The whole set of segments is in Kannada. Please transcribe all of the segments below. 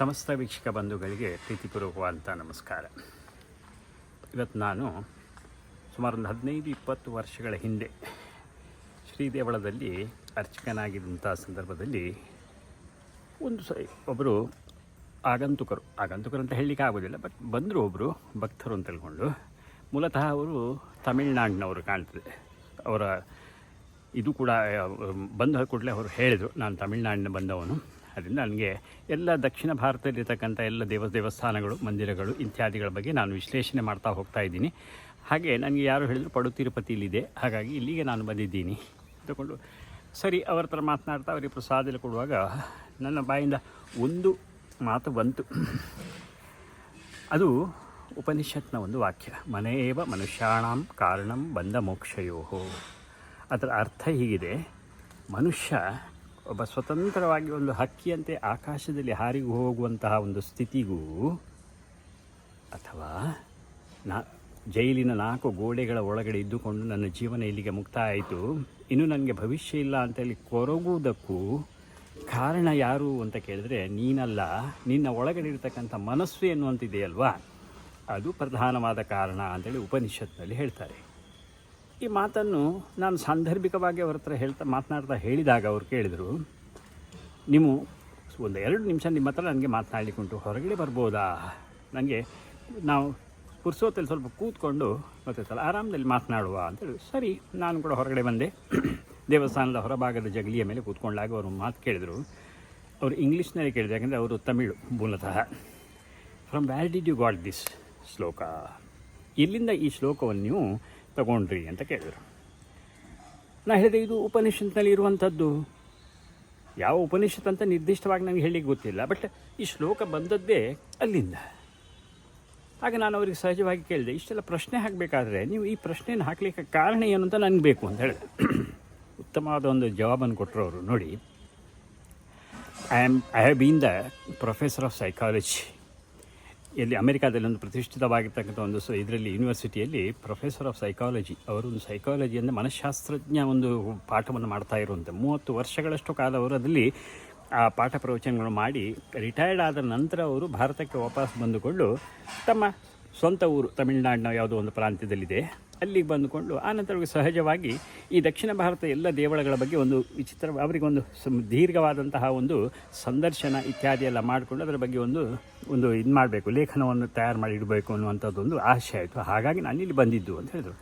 ಸಮಸ್ತ ವೀಕ್ಷಕ ಬಂಧುಗಳಿಗೆ ಪ್ರೀತಿಪೂರ್ವಕವಾದಂಥ ನಮಸ್ಕಾರ. ಇವತ್ತು ನಾನು ಸುಮಾರು ಒಂದು ಹದಿನೈದು, ಇಪ್ಪತ್ತು ವರ್ಷಗಳ ಹಿಂದೆ ಶ್ರೀದೇವಳದಲ್ಲಿ ಅರ್ಚಕನಾಗಿದ್ದಂಥ ಸಂದರ್ಭದಲ್ಲಿ ಒಂದು ಸ ಒಬ್ಬರು ಆಗಂತುಕರು ಆಗಂತುಕರು ಅಂತ ಹೇಳಲಿಕ್ಕೆ ಆಗೋದಿಲ್ಲ ಬಟ್ ಬಂದರು ಒಬ್ಬರು ಭಕ್ತರು ಅಂತ ತಿಳ್ಕೊಂಡು. ಮೂಲತಃ ಅವರು ತಮಿಳ್ನಾಡಿನವರು ಕಾಣ್ತದೆ. ಅವರ ಇದು ಕೂಡ, ಬಂದ ಕೂಡಲೇ ಅವರು ಹೇಳಿದರು, ನಾನು ತಮಿಳ್ನಾಡಿನ ಬಂದವನು. ಅದರಿಂದ ನನಗೆ ಎಲ್ಲ ದಕ್ಷಿಣ ಭಾರತದಲ್ಲಿರ್ತಕ್ಕಂಥ ಎಲ್ಲ ದೇವ ದೇವಸ್ಥಾನಗಳು, ಮಂದಿರಗಳು ಇತ್ಯಾದಿಗಳ ಬಗ್ಗೆ ನಾನು ವಿಶ್ಲೇಷಣೆ ಮಾಡ್ತಾ ಹೋಗ್ತಾ ಇದ್ದೀನಿ. ಹಾಗೆ ನನಗೆ ಯಾರು ಹೇಳಿದ್ರು ಪಡು ಇದೆ ಹಾಗಾಗಿ ಇಲ್ಲಿಗೆ ನಾನು ಬಂದಿದ್ದೀನಿ. ತಗೊಂಡು ಸರಿ, ಅವ್ರ ಹತ್ರ ಮಾತನಾಡ್ತಾ ಅವರಿಗೆ ಪ್ರಸಾದದಲ್ಲಿ ಕೊಡುವಾಗ ನನ್ನ ಬಾಯಿಂದ ಒಂದು ಮಾತು ಬಂತು. ಅದು ಉಪನಿಷತ್ನ ಒಂದು ವಾಕ್ಯ. ಮನೆಯೇವ ಮನುಷ್ಯಾಣಂ ಕಾರಣಂ ಬಂದ ಮೋಕ್ಷಯೋಹೋ. ಅದರ ಅರ್ಥ ಹೀಗಿದೆ, ಮನುಷ್ಯ ಒಬ್ಬ ಸ್ವತಂತ್ರವಾಗಿ ಒಂದು ಹಕ್ಕಿಯಂತೆ ಆಕಾಶದಲ್ಲಿ ಹಾರಿ ಹೋಗುವಂತಹ ಒಂದು ಸ್ಥಿತಿಗೂ ಅಥವಾ ನಾ ಜೈಲಿನ ನಾಲ್ಕು ಗೋಡೆಗಳ ಒಳಗಡೆ ಇದ್ದುಕೊಂಡು ನನ್ನ ಜೀವನ ಇಲ್ಲಿಗೆ ಮುಕ್ತಾಯ ಆಯಿತು ಇನ್ನು ನನಗೆ ಭವಿಷ್ಯ ಇಲ್ಲ ಅಂತೇಳಿ ಕೊರಗುವುದಕ್ಕೂ ಕಾರಣ ಯಾರು ಅಂತ ಕೇಳಿದ್ರೆ ನೀನಲ್ಲ. ನಿನ್ನ ಒಳಗಡೆ ಇರತಕ್ಕಂಥ ಮನಸ್ಸು ಎನ್ನುವಂತಿದೆಯಲ್ವಾ? ಅದು ಪ್ರಧಾನವಾದ ಕಾರಣ ಅಂತೇಳಿ ಉಪನಿಷತ್ನಲ್ಲಿ ಹೇಳ್ತಾರೆ. ಈ ಮಾತನ್ನು ನಾನು ಸಾಂದರ್ಭಿಕವಾಗಿ ಅವ್ರ ಹತ್ರ ಹೇಳ್ತಾ ಮಾತನಾಡ್ತಾ ಹೇಳಿದಾಗ ಅವ್ರು ಕೇಳಿದರು, ನೀವು ಒಂದು ಎರಡು ನಿಮಿಷ ನಿಮ್ಮ ಹತ್ರ ನನಗೆ ಮಾತನಾಡಲಿಕ್ಕೆ ಉಂಟು, ಹೊರಗಡೆ ಬರ್ಬೋದಾ? ನನಗೆ ನಾವು ಪುರ್ಸೋತಲ್ಲಿ ಸ್ವಲ್ಪ ಕೂತ್ಕೊಂಡು ಮತ್ತೆ ಸಲ ಆರಾಮದಲ್ಲಿ ಮಾತನಾಡುವ ಅಂತೇಳಿ ಸರಿ, ನಾನು ಕೂಡ ಹೊರಗಡೆ ಬಂದೆ. ದೇವಸ್ಥಾನದ ಹೊರಭಾಗದ ಜಗಲಿಯ ಮೇಲೆ ಕೂತ್ಕೊಂಡಾಗ ಅವರು ಮಾತು ಕೇಳಿದರು. ಅವರು ಇಂಗ್ಲೀಷ್ನಲ್ಲಿ ಕೇಳಿದೆ ಯಾಕಂದರೆ ಅವರು ತಮಿಳು ಮೂಲತಃ. From where did you got this shloka? ಇಲ್ಲಿಂದ ಈ ಶ್ಲೋಕವನ್ನು ನೀವು ತಗೊಂಡ್ರಿ ಅಂತ ಕೇಳಿದರು. ನಾ ಹೇಳಿದೆ, ಇದು ಉಪನಿಷತ್ನಲ್ಲಿ ಇರುವಂಥದ್ದು. ಯಾವ ಉಪನಿಷತ್ ಅಂತ ನಿರ್ದಿಷ್ಟವಾಗಿ ನನಗೆ ಹೇಳಿ ಗೊತ್ತಿಲ್ಲ, ಬಟ್ ಈ ಶ್ಲೋಕ ಬಂದದ್ದೇ ಅಲ್ಲಿಂದ. ಆಗ ನಾನು ಅವರಿಗೆ ಸಹಜವಾಗಿ ಕೇಳಿದೆ, ಇಷ್ಟೆಲ್ಲ ಪ್ರಶ್ನೆ ಹಾಕಬೇಕಾದ್ರೆ ನೀವು ಈ ಪ್ರಶ್ನೆಯನ್ನು ಹಾಕಲಿಕ್ಕೆ ಕಾರಣ ಏನು ಅಂತ ನನಗೆ ಬೇಕು ಅಂತ ಹೇಳಿದೆ. ಉತ್ತಮವಾದ ಒಂದು ಜವಾಬನ್ನು ಕೊಟ್ಟರು ಅವರು, ನೋಡಿ I am I have been the professor of psychology ಎಲ್ಲಿ ಅಮೆರಿಕಾದಲ್ಲಿ ಒಂದು ಪ್ರತಿಷ್ಠಿತವಾಗಿರ್ತಕ್ಕಂಥ ಒಂದು ಸ ಇದರಲ್ಲಿ ಯೂನಿವರ್ಸಿಟಿಯಲ್ಲಿ ಪ್ರೊಫೆಸರ್ ಆಫ್ ಸೈಕಾಲಜಿ ಅವರು ಒಂದು ಸೈಕಾಲಜಿ ಅಂದರೆ ಮನಃಶಾಸ್ತ್ರಜ್ಞ ಒಂದು ಪಾಠವನ್ನು ಮಾಡ್ತಾ ಇರುವಂಥ ಮೂವತ್ತು ವರ್ಷಗಳಷ್ಟು ಕಾಲ ಅವರು ಅದರಲ್ಲಿ ಆ ಪಾಠ ಪ್ರವಚನಗಳು ಮಾಡಿ ರಿಟೈರ್ಡ್ ಆದ ನಂತರ ಅವರು ಭಾರತಕ್ಕೆ ವಾಪಸ್ ಬಂದುಕೊಂಡು ತಮ್ಮ ಸ್ವಂತ ಊರು, ತಮಿಳುನಾಡಿನ ಯಾವುದೋ ಒಂದು ಪ್ರಾಂತ್ಯದಲ್ಲಿದೆ. ಅಲ್ಲಿಗೆ ಬಂದುಕೊಂಡು ಆನಂತರ ಸಹಜವಾಗಿ ಈ ದಕ್ಷಿಣ ಭಾರತ ಎಲ್ಲ ದೇವಳಗಳ ಬಗ್ಗೆ ಒಂದು ವಿಚಿತ್ರ, ಅವರಿಗೊಂದು ದೀರ್ಘವಾದಂತಹ ಒಂದು ಸಂದರ್ಶನ ಇತ್ಯಾದಿ ಎಲ್ಲ ಮಾಡಿಕೊಂಡು ಅದರ ಬಗ್ಗೆ ಒಂದು ಒಂದು ಇದು ಮಾಡಬೇಕು, ಲೇಖನವನ್ನು ತಯಾರು ಮಾಡಿ ಇಡಬೇಕು ಅನ್ನುವಂಥದ್ದೊಂದು ಆಸೆ ಆಯಿತು. ಹಾಗಾಗಿ ನಾನು ಇಲ್ಲಿ ಬಂದಿದ್ದು ಅಂತ ಹೇಳಿದರು.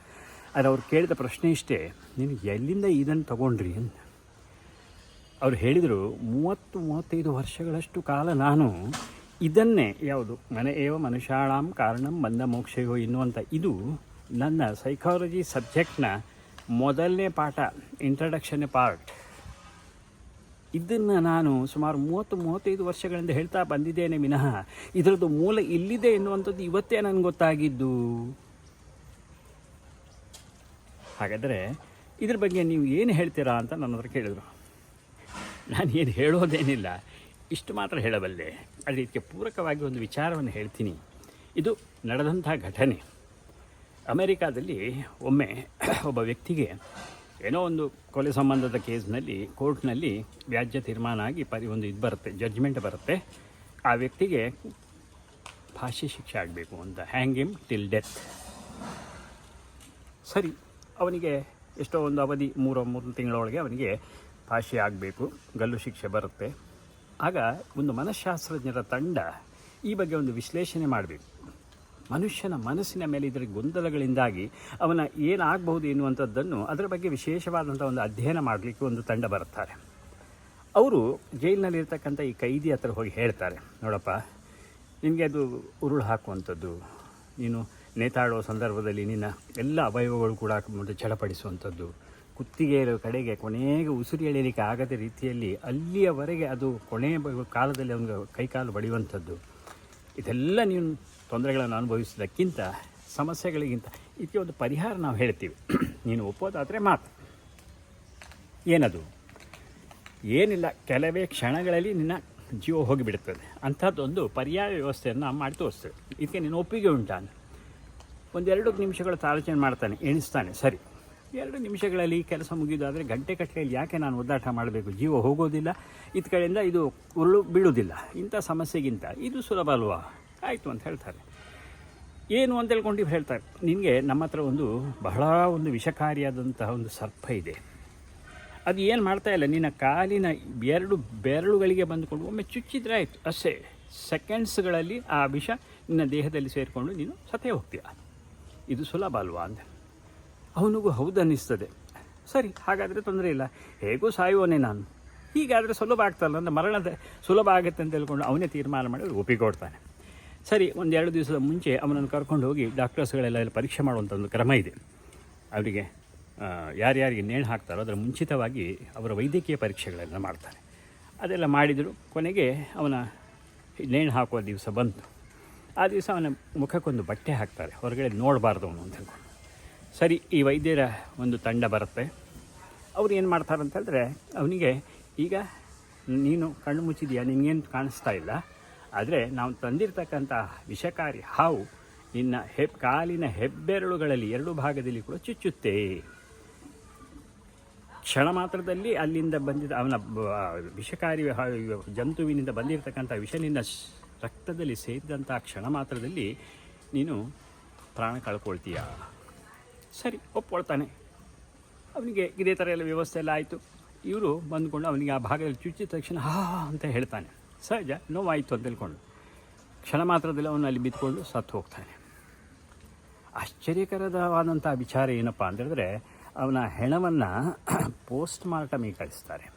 ಆದರೆ ಅವ್ರು ಕೇಳಿದ ಪ್ರಶ್ನೆ ಇಷ್ಟೇ, ನೀನು ಎಲ್ಲಿಂದ ಇದನ್ನು ತಗೊಂಡ್ರಿ ಅಂತ. ಅವ್ರು ಹೇಳಿದರು, ಮೂವತ್ತು, ಮೂವತ್ತೈದು ವರ್ಷಗಳಷ್ಟು ಕಾಲ ನಾನು ಇದನ್ನೇ, ಯಾವುದು ಮನೆ ಏವ ಮನುಷ್ಯಾಣಂ ಕಾರಣಂ ಬಂದ ಮೋಕ್ಷಯೋ ಎನ್ನುವಂಥ ಇದು ನನ್ನ ಸೈಕಾಲಜಿ ಸಬ್ಜೆಕ್ಟ್ನ ಮೊದಲನೇ ಪಾಠ ಇಂಟ್ರಡಕ್ಷನ್ ಪಾರ್ಟ್ ಇದನ್ನು ನಾನು ಸುಮಾರು ಮೂವತ್ತು, ಮೂವತ್ತೈದು ವರ್ಷಗಳಿಂದ ಹೇಳ್ತಾ ಬಂದಿದ್ದೇನೆ ವಿನಃ. ಇದರದ್ದು ಮೂಲ ಇಲ್ಲಿದೆ ಎನ್ನುವಂಥದ್ದು ಇವತ್ತೇ ನನಗೆ ಗೊತ್ತಾಗಿದ್ದು. ಹಾಗಾದರೆ ಇದ್ರ ಬಗ್ಗೆ ನೀವು ಏನು ಹೇಳ್ತೀರಾ ಅಂತ ನನ್ನ ಹತ್ರ ಕೇಳಿದರು. ನಾನು ಏನು ಹೇಳೋದೇನಿಲ್ಲ. ಇಷ್ಟು ಮಾತ್ರ ಹೇಳಬಲ್ಲೆ. ಆದರೆ ಇದಕ್ಕೆ ಪೂರಕವಾಗಿ ಒಂದು ವಿಚಾರವನ್ನು ಹೇಳ್ತೀನಿ. ಇದು ನಡೆದಂಥ ಘಟನೆ. ಅಮೆರಿಕಾದಲ್ಲಿ ಒಮ್ಮೆ ಒಬ್ಬ ವ್ಯಕ್ತಿಗೆ ಏನೋ ಒಂದು ಕೊಲೆ ಸಂಬಂಧದ ಕೇಸ್ನಲ್ಲಿ, ಕೋರ್ಟ್ನಲ್ಲಿ ವ್ಯಾಜ್ಯ ತೀರ್ಮಾನ ಆಗಿ ಪರಿ ಒಂದು ಇದು ಬರುತ್ತೆ, ಜಡ್ಜ್ಮೆಂಟ್ ಬರುತ್ತೆ. ಆ ವ್ಯಕ್ತಿಗೆ ಫಾಶಿ ಶಿಕ್ಷೆ ಆಗಬೇಕು ಅಂತ ಹ್ಯಾಂಗಿಮ್ ಟಿಲ್ ಡೆತ್ ಸರಿ, ಅವನಿಗೆ ಎಷ್ಟೋ ಒಂದು ಅವಧಿ, ಮೂರು ಮೂರು ತಿಂಗಳೊಳಗೆ ಅವನಿಗೆ ಫಾಶಿ ಆಗಬೇಕು, ಗಲ್ಲು ಶಿಕ್ಷೆ ಬರುತ್ತೆ. ಆಗ ಒಂದು ಮನಃಶಾಸ್ತ್ರಜ್ಞರ ತಂಡ ಈ ಬಗ್ಗೆ ಒಂದು ವಿಶ್ಲೇಷಣೆ ಮಾಡಬೇಕು. ಮನುಷ್ಯನ ಮನಸ್ಸಿನ ಮೇಲೆ ಇದರ ಗೊಂದಲಗಳಿಂದಾಗಿ ಅವನ ಏನಾಗಬಹುದು ಎನ್ನುವಂಥದ್ದನ್ನು ಅದರ ಬಗ್ಗೆ ವಿಶೇಷವಾದಂಥ ಒಂದು ಅಧ್ಯಯನ ಮಾಡಲಿಕ್ಕೆ ಒಂದು ತಂಡ ಬರುತ್ತಾರೆ. ಅವರು ಜೈಲಿನಲ್ಲಿರ್ತಕ್ಕಂಥ ಈ ಕೈದಿ ಹತ್ರ ಹೋಗಿ ಹೇಳ್ತಾರೆ, ನೋಡಪ್ಪ ನಿನಗೆ ಅದು ಉರುಳು ಹಾಕುವಂಥದ್ದು, ನೀನು ನೇತಾಡುವ ಸಂದರ್ಭದಲ್ಲಿ ನಿನ್ನ ಎಲ್ಲ ಅವಯವಗಳು ಕೂಡ ಮುಂದೆ ಚಡಪಡಿಸುವಂಥದ್ದು ಕುತ್ತಿಗೆ ಕಡೆಗೆ, ಕೊನೆಗೆ ಉಸಿರು ಎಳೆಯಲಿಕ್ಕೆ ಆಗದ ರೀತಿಯಲ್ಲಿ ಅಲ್ಲಿಯವರೆಗೆ ಅದು ಕೊನೆಯ ಕಾಲದಲ್ಲಿ ಅವನಿಗೆ ಕೈಕಾಲು ಬಡಿಯುವಂಥದ್ದು, ಇದೆಲ್ಲ ನೀನು ತೊಂದರೆಗಳನ್ನು ಅನುಭವಿಸೋದಕ್ಕಿಂತ ಸಮಸ್ಯೆಗಳಿಗಿಂತ ಇದಕ್ಕೆ ಒಂದು ಪರಿಹಾರ ನಾವು ಹೇಳ್ತೀವಿ. ನೀನು ಒಪ್ಪೋದಾದರೆ ಮಾತು. ಏನದು? ಏನಿಲ್ಲ, ಕೆಲವೇ ಕ್ಷಣಗಳಲ್ಲಿ ನಿನ್ನ ಜೀವ ಹೋಗಿಬಿಡುತ್ತದೆ ಅಂಥದ್ದೊಂದು ಪರ್ಯಾಯ ವ್ಯವಸ್ಥೆಯನ್ನು ಮಾಡಿ ತೋರಿಸ್ತೇವೆ. ಇದಕ್ಕೆ ನೀನು ಒಪ್ಪಿಗೆ ಉಂಟಾನೆ ಒಂದೆರಡು ನಿಮಿಷಗಳ ಆಲೋಚನೆ ಮಾಡ್ತಾನೆ, ಎಣಿಸ್ತಾನೆ, ಸರಿ. ಎರಡು ನಿಮಿಷಗಳಲ್ಲಿ ಕೆಲಸ ಮುಗಿದಾದರೆ ಗಂಟೆ ಕಟ್ಟಲೆಯಲ್ಲಿ ಯಾಕೆ ನಾನು ಒದ್ದಾಟ ಮಾಡಬೇಕು? ಜೀವ ಹೋಗೋದಿಲ್ಲ. ಇತ್ತ ಕಡೆಯಿಂದ ಇದು ಉರುಳು ಬೀಳುವುದಿಲ್ಲ. ಇಂಥ ಸಮಸ್ಯೆಗಿಂತ ಇದು ಸುಲಭ ಅಲ್ವಾ? ಆಯಿತು ಅಂತ ಹೇಳ್ತಾರೆ. ಏನು ಅಂತ ಹೇಳ್ಕೊಂಡು ಇವ್ರು ಹೇಳ್ತಾರೆ. ನಿನಗೆ ನಮ್ಮ ಹತ್ರ ಒಂದು ಬಹಳ ಒಂದು ವಿಷಕಾರಿಯಾದಂತಹ ಒಂದು ಸರ್ಪ ಇದೆ. ಅದು ಏನು ಮಾಡ್ತಾ ಇಲ್ಲ, ನಿನ್ನ ಕಾಲಿನ ಎರಡು ಬೆರಳುಗಳಿಗೆ ಬಂದುಕೊಂಡು ಒಮ್ಮೆ ಚುಚ್ಚಿದ್ರೆ ಆಯಿತು. ಅಷ್ಟೇ, ಸೆಕೆಂಡ್ಸ್ಗಳಲ್ಲಿ ಆ ವಿಷ ನಿನ್ನ ದೇಹದಲ್ಲಿ ಸೇರಿಕೊಂಡು ನೀನು ಸತ್ತೇ ಹೋಗ್ತೀಯ. ಇದು ಸುಲಭ ಅಲ್ವಾ ಅಂದ ಅವನಿಗೂ ಹೌದು ಅನ್ನಿಸ್ತದೆ ಸರಿ, ಹಾಗಾದರೆ ತೊಂದರೆ ಇಲ್ಲ. ಹೇಗೂ ಸಾಯುವನೇ ನಾನು. ಹೀಗಾದರೆ ಸುಲಭ ಆಗ್ತಲ್ಲ ಅಂದರೆ ಮರಣದ ಸುಲಭ ಆಗುತ್ತೆ ಅಂತ ಹೇಳ್ಕೊಂಡು ಅವನೇ ತೀರ್ಮಾನ ಮಾಡಿ ಒಪ್ಪಿಕೊಡ್ತಾನೆ. ಸರಿ ಒಂದೆರಡು ದಿವಸದ ಮುಂಚೆ ಅವನನ್ನು ಕರ್ಕೊಂಡು ಹೋಗಿ ಡಾಕ್ಟರ್ಸ್ಗಳೆಲ್ಲ ಇಲ್ಲಿ ಪರೀಕ್ಷೆ ಮಾಡುವಂಥ ಒಂದು ಕ್ರಮ ಇದೆ. ಅವರಿಗೆ ಯಾರ್ಯಾರಿಗೆ ನೇಣು ಹಾಕ್ತಾರೋ ಅದರ ಮುಂಚಿತವಾಗಿ ಅವರ ವೈದ್ಯಕೀಯ ಪರೀಕ್ಷೆಗಳನ್ನು ಮಾಡ್ತಾರೆ. ಅದೆಲ್ಲ ಮಾಡಿದರು. ಕೊನೆಗೆ ಅವನ ನೇಣು ಹಾಕುವ ದಿವಸ ಬಂತು. ಆ ದಿವಸ ಅವನ ಮುಖಕ್ಕೊಂದು ಬಟ್ಟೆ ಹಾಕ್ತಾರೆ. ಹೊರಗಡೆ ನೋಡಬಾರ್ದು ಅವನು ಅಂತ ಹೇಳ್ಕೊಂಡು. ಸರಿ, ಈ ವೈದ್ಯರ ಒಂದು ತಂಡ ಬರುತ್ತೆ. ಅವ್ರು ಏನು ಮಾಡ್ತಾರೆ ಅಂತಂದರೆ ಅವನಿಗೆ, ಈಗ ನೀನು ಕಣ್ಣು ಮುಚ್ಚಿದೆಯಾ? ನಿನಗೇನು ಕಾಣಿಸ್ತಾ ಇಲ್ಲ? ಆದರೆ ನಾವು ತಂದಿರತಕ್ಕಂಥ ವಿಷಕಾರಿ ಹಾವು ನಿನ್ನ ಹೆಬ್ ಕಾಲಿನ ಹೆಬ್ಬೆರಳುಗಳಲ್ಲಿ ಎರಡು ಭಾಗದಲ್ಲಿ ಕೂಡ ಚುಚ್ಚುತ್ತೆ. ಕ್ಷಣ ಮಾತ್ರದಲ್ಲಿ ಅಲ್ಲಿಂದ ಬಂದಿದ್ದ ಅವನ ವಿಷಕಾರಿ ಜಂತುವಿನಿಂದ ಬಂದಿರತಕ್ಕಂಥ ವಿಷ ನಿನ್ನ ರಕ್ತದಲ್ಲಿ ಸೇರಿದಂಥ ಕ್ಷಣ ಮಾತ್ರದಲ್ಲಿ ನೀನು ಪ್ರಾಣ ಕಳ್ಕೊಳ್ತೀಯ? ಸರಿ, ಒಪ್ಕೊಳ್ತಾನೆ. ಅವನಿಗೆ ಇದೇ ಥರ ಎಲ್ಲ ವ್ಯವಸ್ಥೆ ಎಲ್ಲ ಆಯಿತು. ಇವರು ಬಂದುಕೊಂಡು ಅವನಿಗೆ ಆ ಭಾಗದಲ್ಲಿ ಚುಚ್ಚಿದ ತಕ್ಷಣ ಹಾ, ಅಂತ ಹೇಳ್ತಾನೆ. ಸಹಜ ನೋವಾಯಿತು ಅಂತ ತಿಳ್ಕೊಂಡು. ಕ್ಷಣ ಮಾತ್ರದಲ್ಲಿ ಅವನು ಅಲ್ಲಿ ಬಿದ್ದುಕೊಂಡು ಸತ್ತು ಹೋಗ್ತಾನೆ. ಆಶ್ಚರ್ಯಕರವಾದಂಥ ವಿಚಾರ ಏನಪ್ಪ ಅಂತ ಹೇಳಿದ್ರೆ, ಅವನ ಹೆಣವನ್ನು ಪೋಸ್ಟ್ ಮಾರ್ಟಮಿಗೆ ಕಳಿಸ್ತಾರೆ.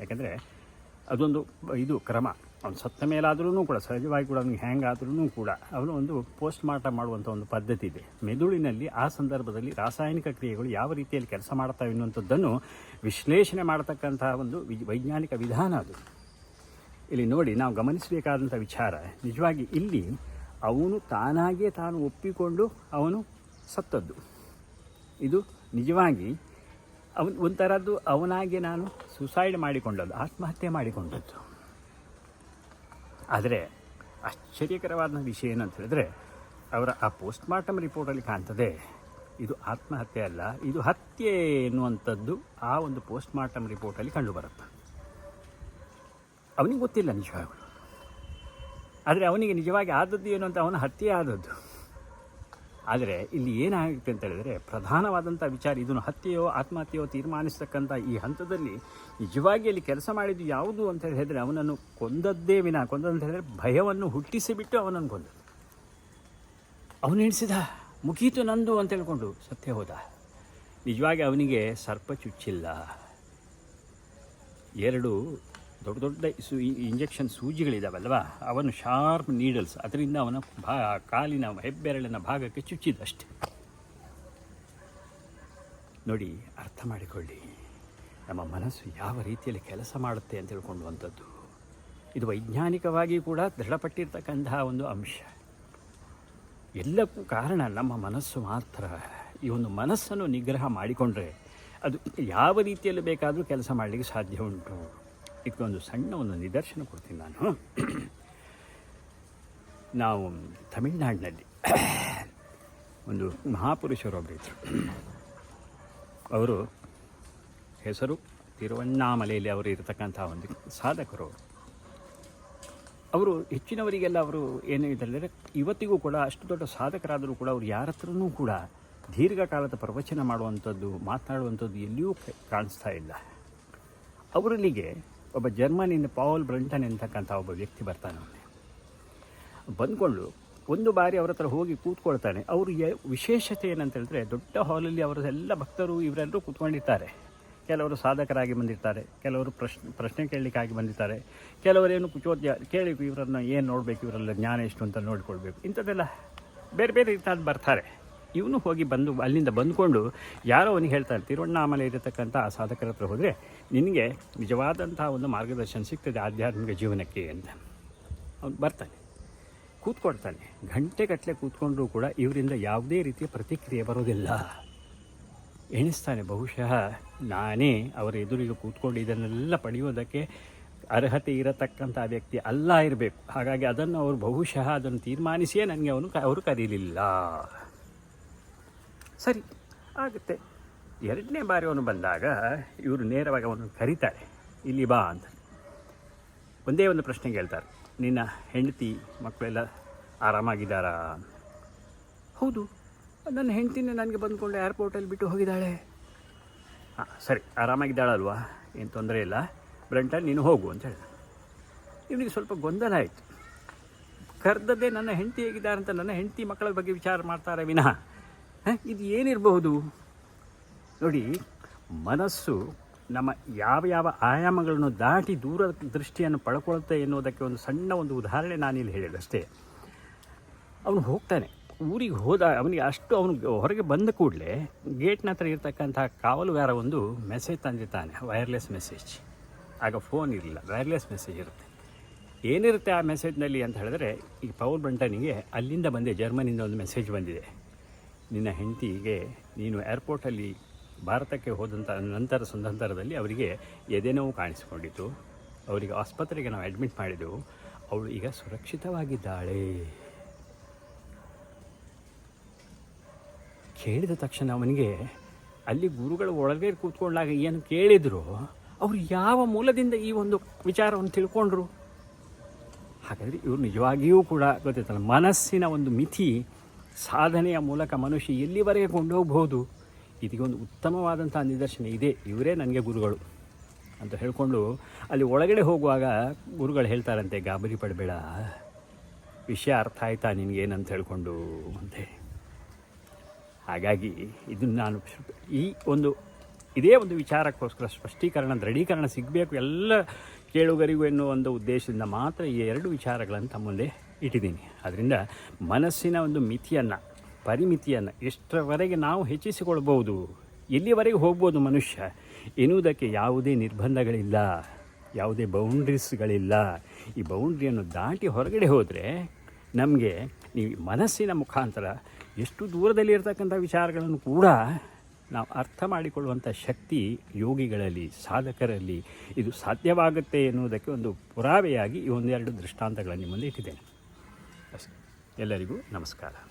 ಯಾಕೆಂದರೆ ಅದೊಂದು ಇದು ಕ್ರಮ. ಅವನು ಸತ್ತ ಮೇಲಾದ್ರೂ ಕೂಡ, ಸಹಜವಾಗಿ ಕೂಡ ಅವನಿಗೆ ಹ್ಯಾಂಗಾದ್ರೂ ಕೂಡ, ಅವನು ಒಂದು ಪೋಸ್ಟ್ ಮಾರ್ಟಮ್ ಮಾಡುವಂಥ ಒಂದು ಪದ್ಧತಿ ಇದೆ. ಮೆದುಳಿನಲ್ಲಿ ಆ ಸಂದರ್ಭದಲ್ಲಿ ರಾಸಾಯನಿಕ ಕ್ರಿಯೆಗಳು ಯಾವ ರೀತಿಯಲ್ಲಿ ಕೆಲಸ ಮಾಡ್ತಾವೆ ಎನ್ನುವಂಥದ್ದನ್ನು ವಿಶ್ಲೇಷಣೆ ಮಾಡತಕ್ಕಂತಹ ಒಂದು ವೈಜ್ಞಾನಿಕ ವಿಧಾನ ಅದು. ಇಲ್ಲಿ ನೋಡಿ, ನಾವು ಗಮನಿಸಬೇಕಾದಂಥ ವಿಚಾರ, ನಿಜವಾಗಿ ಇಲ್ಲಿ ಅವನು ತಾನಾಗಿಯೇ ತಾನು ಒಪ್ಪಿಕೊಂಡು ಅವನು ಸತ್ತದ್ದು. ಇದು ನಿಜವಾಗಿ ಅವನು ಒಂಥರದ್ದು ಅವನಾಗೆ ನಾನು ಸುಸೈಡ್ ಮಾಡಿಕೊಂಡದ್ದು, ಆತ್ಮಹತ್ಯೆ ಮಾಡಿಕೊಂಡದ್ದು. ಆದರೆ ಆಶ್ಚರ್ಯಕರವಾದ ವಿಷಯ ಏನಂತ ಹೇಳಿದ್ರೆ, ಅವರ ಆ ಪೋಸ್ಟ್ ಮಾರ್ಟಮ್ ರಿಪೋರ್ಟಲ್ಲಿ ಕಾಣ್ತದೆ, ಇದು ಆತ್ಮಹತ್ಯೆ ಅಲ್ಲ, ಇದು ಹತ್ಯೆ ಎನ್ನುವಂಥದ್ದು ಆ ಒಂದು ಪೋಸ್ಟ್ ಮಾರ್ಟಮ್ ರಿಪೋರ್ಟಲ್ಲಿ ಕಂಡುಬರುತ್ತೆ. ಅವನಿಗೆ ಗೊತ್ತಿಲ್ಲ ನಿಜವಾಗಲು. ಆದರೆ ಅವನಿಗೆ ನಿಜವಾಗಿ ಆದದ್ದು ಏನು ಅಂತ ಅವನ ಹತ್ಯೆ ಆದದ್ದು. ಆದರೆ ಇಲ್ಲಿ ಏನಾಗುತ್ತೆ ಅಂತ ಹೇಳಿದರೆ ಪ್ರಧಾನವಾದಂಥ ವಿಚಾರ, ಇದನ್ನು ಹತ್ಯೆಯೋ ಆತ್ಮಹತ್ಯೆಯೋ ತೀರ್ಮಾನಿಸ್ತಕ್ಕಂಥ ಈ ಹಂತದಲ್ಲಿ ನಿಜವಾಗಿ ಅಲ್ಲಿ ಕೆಲಸ ಮಾಡಿದ್ದು ಯಾವುದು ಅಂತ ಹೇಳಿದರೆ ಅವನನ್ನು ಕೊಂದದ್ದೇ ವಿನ ಕೊಂದಂತ ಹೇಳಿದರೆ ಭಯವನ್ನು ಹುಟ್ಟಿಸಿಬಿಟ್ಟು ಅವನನ್ನು ಕೊಂದ ಅವನು ಎಣಿಸಿದ, ಮುಗೀತು ನಂದು ಅಂತ ಹೇಳ್ಕೊಂಡು ಸತ್ಯ ಹೋದ. ನಿಜವಾಗಿ ಅವನಿಗೆ ಸರ್ಪ ಚುಚ್ಚಿಲ್ಲ ಎರಡು ದೊಡ್ಡ ದೊಡ್ಡ ಸು ಇಂಜೆಕ್ಷನ್ ಸೂಜಿಗಳಿದಾವಲ್ವ? ಅವನು ಶಾರ್ಪ್ ನೀಡಲ್ಸ್ ಅದರಿಂದ ಅವನ ಭಾ ಕಾಲಿನ ಹೆಬ್ಬೆರಳಿನ ಭಾಗಕ್ಕೆ ಚುಚ್ಚಿದಷ್ಟೆ ನೋಡಿ, ಅರ್ಥ ಮಾಡಿಕೊಳ್ಳಿ. ನಮ್ಮ ಮನಸ್ಸು ಯಾವ ರೀತಿಯಲ್ಲಿ ಕೆಲಸ ಮಾಡುತ್ತೆ ಅಂತ ತಿಳ್ಕೊಳ್ಳುವಂಥದ್ದು ಇದು ವೈಜ್ಞಾನಿಕವಾಗಿ ಕೂಡ ದೃಢಪಟ್ಟಿರ್ತಕ್ಕಂತಹ ಒಂದು ಅಂಶ. ಎಲ್ಲಕ್ಕೂ ಕಾರಣ ನಮ್ಮ ಮನಸ್ಸು ಮಾತ್ರ. ಈ ಒಂದು ಮನಸ್ಸನ್ನು ನಿಗ್ರಹ ಮಾಡಿಕೊಂಡ್ರೆ ಅದು ಯಾವ ರೀತಿಯಲ್ಲಿ ಬೇಕಾದರೂ ಕೆಲಸ ಮಾಡಲಿಕ್ಕೆ ಸಾಧ್ಯ ಉಂಟು. ಇದಕ್ಕೊಂದು ಸಣ್ಣ ಒಂದು ನಿದರ್ಶನ ಕೊಡ್ತೀನಿ ನಾನು. ನಾವು ತಮಿಳ್ನಾಡಿನಲ್ಲಿ ಒಂದು ಮಹಾಪುರುಷರೊಬ್ಬರು ಇದ್ದರು ಅವರು ಹೆಸರು ತಿರುವಣ್ಣಾಮಲೆಯಲ್ಲಿ ಅವರು ಇರತಕ್ಕಂಥ ಒಂದು ಸಾಧಕರು. ಅವರು ಹೆಚ್ಚಿನವರಿಗೆಲ್ಲ ಅವರು ಏನು ಇದ್ರೆ ಇವತ್ತಿಗೂ ಕೂಡ ಅಷ್ಟು ದೊಡ್ಡ ಸಾಧಕರಾದರೂ ಕೂಡ ಅವರು ಯಾರ ಹತ್ರನೂ ಕೂಡ ದೀರ್ಘಕಾಲದ ಪ್ರವಚನ ಮಾಡುವಂಥದ್ದು, ಮಾತನಾಡುವಂಥದ್ದು ಎಲ್ಲಿಯೂ ಕಾಣಿಸ್ತಾ ಇಲ್ಲ. ಅವರಲ್ಲಿಗೆ ಒಬ್ಬ ಜರ್ಮನಿಯಿಂದ ಪಾವಲ್ ಬ್ರಂಟನ್ ಎಂತಕ್ಕಂಥ ಒಬ್ಬ ವ್ಯಕ್ತಿ ಬರ್ತಾನೆ ಅವನಿಗೆ ಬಂದ್ಕೊಂಡು ಒಂದು ಬಾರಿ ಅವರ ಹತ್ರ ಹೋಗಿ ಕೂತ್ಕೊಳ್ತಾನೆ. ಅವರು ವಿಶೇಷತೆ ಏನಂತ ಹೇಳಿದ್ರೆ ದೊಡ್ಡ ಹಾಲಲ್ಲಿ ಅವರ ಎಲ್ಲ ಭಕ್ತರು ಇವರೆಲ್ಲರೂ ಕೂತ್ಕೊಂಡಿರ್ತಾರೆ. ಕೆಲವರು ಸಾಧಕರಾಗಿ ಬಂದಿರ್ತಾರೆ, ಕೆಲವರು ಪ್ರಶ್ನೆ ಪ್ರಶ್ನೆ ಕೇಳಲಿಕ್ಕಾಗಿ ಬಂದಿರ್ತಾರೆ, ಕೆಲವರೇನು ಕುಚೋದ್ಯ, ಕೇಳಿ ಇವರನ್ನು ಏನು ನೋಡಬೇಕು, ಇವರೆಲ್ಲ ಜ್ಞಾನ ಎಷ್ಟು ಅಂತ ನೋಡಿಕೊಳ್ಬೇಕು. ಇಂಥದ್ದೆಲ್ಲ ಬೇರೆ ಬೇರೆ ರೀತಿಯಾದ ಬರ್ತಾರೆ. ಇವನು ಹೋಗಿ ಬಂದು, ಅಲ್ಲಿಂದ ಬಂದುಕೊಂಡು ಯಾರೋ ಅವನಿಗೆ ಹೇಳ್ತಾರೆ ತಿರುವಣ್ಣಾಮಲೆ ಇರತಕ್ಕಂಥ ಆ ಸಾಧಕರ ಹತ್ರ ಹೋದರೆ ನಿನಗೆ ನಿಜವಾದಂತಹ ಒಂದು ಮಾರ್ಗದರ್ಶನ ಸಿಗ್ತದೆ ಆಧ್ಯಾತ್ಮಿಕ ಜೀವನಕ್ಕೆ ಅಂತ. ಅವ್ನು ಬರ್ತಾನೆ ಕೂತ್ಕೊಡ್ತಾನೆ ಗಂಟೆಗಟ್ಟಲೆ ಕೂತ್ಕೊಂಡ್ರೂ ಕೂಡ ಇವರಿಂದ ಯಾವುದೇ ರೀತಿಯ ಪ್ರತಿಕ್ರಿಯೆ ಬರೋದಿಲ್ಲ. ಎಣಿಸ್ತಾನೆ, ಬಹುಶಃ ನಾನೇ ಅವರ ಎದುರಿಗೆ ಕೂತ್ಕೊಂಡು ಇದನ್ನೆಲ್ಲ ಪಡೆಯೋದಕ್ಕೆ ಅರ್ಹತೆ ಇರತಕ್ಕಂಥ ವ್ಯಕ್ತಿ ಅಲ್ಲ ಇರಬೇಕು. ಹಾಗಾಗಿ ಅದನ್ನು ಅವರು ಬಹುಶಃ ಅದನ್ನು ತೀರ್ಮಾನಿಸಿಯೇ ನನಗೆ ಅವನು ಅವರು ಕರೀಲಿಲ್ಲ. ಸರಿ, ಆಗುತ್ತೆ. ಎರಡನೇ ಬಾರಿ ಅವನು ಬಂದಾಗ ಇವರು ನೇರವಾಗಿ ಅವನು ಕರೀತಾರೆ, ಇಲ್ಲಿ ಬಾ ಅಂತ. ಒಂದೇ ಒಂದು ಪ್ರಶ್ನೆ ಕೇಳ್ತಾರೆ ನಿನ್ನ ಹೆಂಡತಿ ಮಕ್ಕಳೆಲ್ಲ ಆರಾಮಾಗಿದ್ದಾರಾ? ಹೌದು, ನನ್ನ ಹೆಂಡ್ತಿನೇ ನನಗೆ ಬಂದ್ಕೊಂಡು ಏರ್ಪೋರ್ಟಲ್ಲಿ ಬಿಟ್ಟು ಹೋಗಿದ್ದಾಳೆ. ಹಾಂ, ಸರಿ, ಆರಾಮಾಗಿದ್ದಾಳಲ್ವಾ? ಏನು ತೊಂದರೆ ಇಲ್ಲ. ಬ್ರಂಟಲ್ಲಿ ನೀನು ಹೋಗು ಅಂತ ಹೇಳಿದ. ಇವನಿಗೆ ಸ್ವಲ್ಪ ಗೊಂದಲ ಆಯಿತು. ಕರೆದದ್ದೇ ನನ್ನ ಹೆಂಡತಿ ಹೇಗಿದ್ದಾರೆ ಅಂತ ನನ್ನ ಹೆಂಡತಿ ಮಕ್ಕಳ ಬಗ್ಗೆ ವಿಚಾರ ಮಾಡ್ತಾರೆ ವಿನಃ? ಇದು ಏನಿರಬಹುದು? ನೋಡಿ, ಮನಸ್ಸು ನಮ್ಮ ಯಾವ ಯಾವ ಆಯಾಮಗಳನ್ನು ದಾಟಿ ದೂರ ದೃಷ್ಟಿಯನ್ನು ಪಡ್ಕೊಳ್ಳುತ್ತೆ ಎನ್ನುವುದಕ್ಕೆ ಒಂದು ಸಣ್ಣ ಒಂದು ಉದಾಹರಣೆ ನಾನಿಲ್ಲಿ ಹೇಳಿದಷ್ಟೇ ಅವನು ಹೋಗ್ತಾನೆ. ಊರಿಗೆ ಹೋದ ಅವನಿಗೆ ಅಷ್ಟು ಅವನು ಹೊರಗೆ ಬಂದ ಕೂಡಲೇ ಗೇಟ್ನ ಹತ್ರ ಇರ್ತಕ್ಕಂಥ ಕಾವಲುಗಾರ ಒಂದು ಮೆಸೇಜ್ ತಂದಿರ್ತಾನೆ, ವೈರ್ಲೆಸ್ ಮೆಸೇಜ್. ಆಗ ಫೋನ್ ಇರಲಿಲ್ಲ, ವೈರ್ಲೆಸ್ ಮೆಸೇಜ್ ಇರುತ್ತೆ. ಏನಿರುತ್ತೆ ಆ ಮೆಸೇಜ್ನಲ್ಲಿ ಅಂತ ಹೇಳಿದ್ರೆ ಈ ಪವರ್ ಬಂಟನಿಗೆ ಅಲ್ಲಿಂದ ಬಂದೆ, ಜರ್ಮನಿಂದ ಒಂದು ಮೆಸೇಜ್ ಬಂದಿದೆ. ನಿನ್ನ ಹೆಂಡತಿಗೆ ನೀನು ಏರ್ಪೋರ್ಟಲ್ಲಿ ಭಾರತಕ್ಕೆ ಹೋದಂಥ ನಂತರ ಸಂದರ್ಭದಲ್ಲಿ ಅವರಿಗೆ ಎದೆನೋವು ಕಾಣಿಸಿಕೊಂಡಿತು. ಅವರಿಗೆ ಆಸ್ಪತ್ರೆಗೆ ನಾವು ಅಡ್ಮಿಟ್ ಮಾಡಿದೆವು. ಅವಳು ಈಗ ಸುರಕ್ಷಿತವಾಗಿದ್ದಾಳೆ. ಕೇಳಿದ ತಕ್ಷಣ ಅವನಿಗೆ, ಅಲ್ಲಿ ಗುರುಗಳು ಒಳಗೆ ಕೂತ್ಕೊಂಡಾಗ ಏನು ಕೇಳಿದ್ರು? ಅವರು ಯಾವ ಮೂಲದಿಂದ ಈ ಒಂದು ವಿಚಾರವನ್ನು ತಿಳ್ಕೊಂಡ್ರು? ಹಾಗಾದರೆ ಇವರು ನಿಜವಾಗಿಯೂ ಕೂಡ ಗೊತ್ತಿತ್ತಲ್ಲ ಮನಸ್ಸಿನ ಒಂದು ಮಿತಿ ಸಾಧನೆಯ ಮೂಲಕ ಮನುಷ್ಯ ಎಲ್ಲಿವರೆಗೆ ಕೊಂಡೋಗ್ಬೋದು ಇದಕ್ಕೊಂದು ಉತ್ತಮವಾದಂಥ ನಿದರ್ಶನ ಇದೆ. ಇವರೇ ನನಗೆ ಗುರುಗಳು ಅಂತ ಹೇಳಿಕೊಂಡು ಅಲ್ಲಿ ಒಳಗಡೆ ಹೋಗುವಾಗ ಗುರುಗಳು ಹೇಳ್ತಾರಂತೆ, ಗಾಬರಿ ಪಡಬೇಡ. ವಿಷಯ ಅರ್ಥ ಆಯ್ತಾ ನಿನಗೇನಂತ ಹೇಳಿಕೊಂಡು ಅಂತೇಳಿ ಹಾಗಾಗಿ ಇದನ್ನು ನಾನು ಈ ಒಂದು, ಇದೇ ಒಂದು ವಿಚಾರಕ್ಕೋಸ್ಕರ ಸ್ಪಷ್ಟೀಕರಣ, ದೃಢೀಕರಣ ಸಿಗಬೇಕು. ಎಲ್ಲ ಕೇಳುಗರಿಗೂ ಎನ್ನುವ ಒಂದು ಉದ್ದೇಶದಿಂದ ಮಾತ್ರ ಈ ಎರಡು ವಿಚಾರಗಳನ್ನು ತಮ್ಮ ಮುಂದೆ ಇಟ್ಟಿದ್ದೀನಿ. ಅದರಿಂದ ಮನಸ್ಸಿನ ಒಂದು ಮಿತಿಯನ್ನು, ಪರಿಮಿತಿಯನ್ನು ಎಷ್ಟರವರೆಗೆ ನಾವು ಹೆಚ್ಚಿಸಿಕೊಳ್ಬೋದು ಎಲ್ಲಿವರೆಗೆ ಹೋಗ್ಬೋದು ಮನುಷ್ಯ ಎನ್ನುವುದಕ್ಕೆ ಯಾವುದೇ ನಿರ್ಬಂಧಗಳಿಲ್ಲ, ಯಾವುದೇ ಬೌಂಡ್ರೀಸ್ಗಳಿಲ್ಲ. ಈ ಬೌಂಡ್ರಿಯನ್ನು ದಾಟಿ ಹೊರಗಡೆ ಹೋದರೆ ನಮಗೆ ಈ ಮನಸ್ಸಿನ ಮುಖಾಂತರ ಎಷ್ಟು ದೂರದಲ್ಲಿ ಇರತಕ್ಕಂಥ ವಿಚಾರಗಳನ್ನು ಕೂಡ ನಾವು ಅರ್ಥ ಮಾಡಿಕೊಳ್ಳುವಂಥ ಶಕ್ತಿ ಯೋಗಿಗಳಲ್ಲಿ, ಸಾಧಕರಲ್ಲಿ ಇದು ಸಾಧ್ಯವಾಗುತ್ತೆ ಎನ್ನುವುದಕ್ಕೆ ಒಂದು ಪುರಾವೆಯಾಗಿ ಈ ಒಂದೆರಡು ದೃಷ್ಟಾಂತಗಳನ್ನು ನಿಮ್ಮಲ್ಲಿ ಇಟ್ಟಿದ್ದೇನೆ. ಎಲ್ಲರಿಗೂ ನಮಸ್ಕಾರ.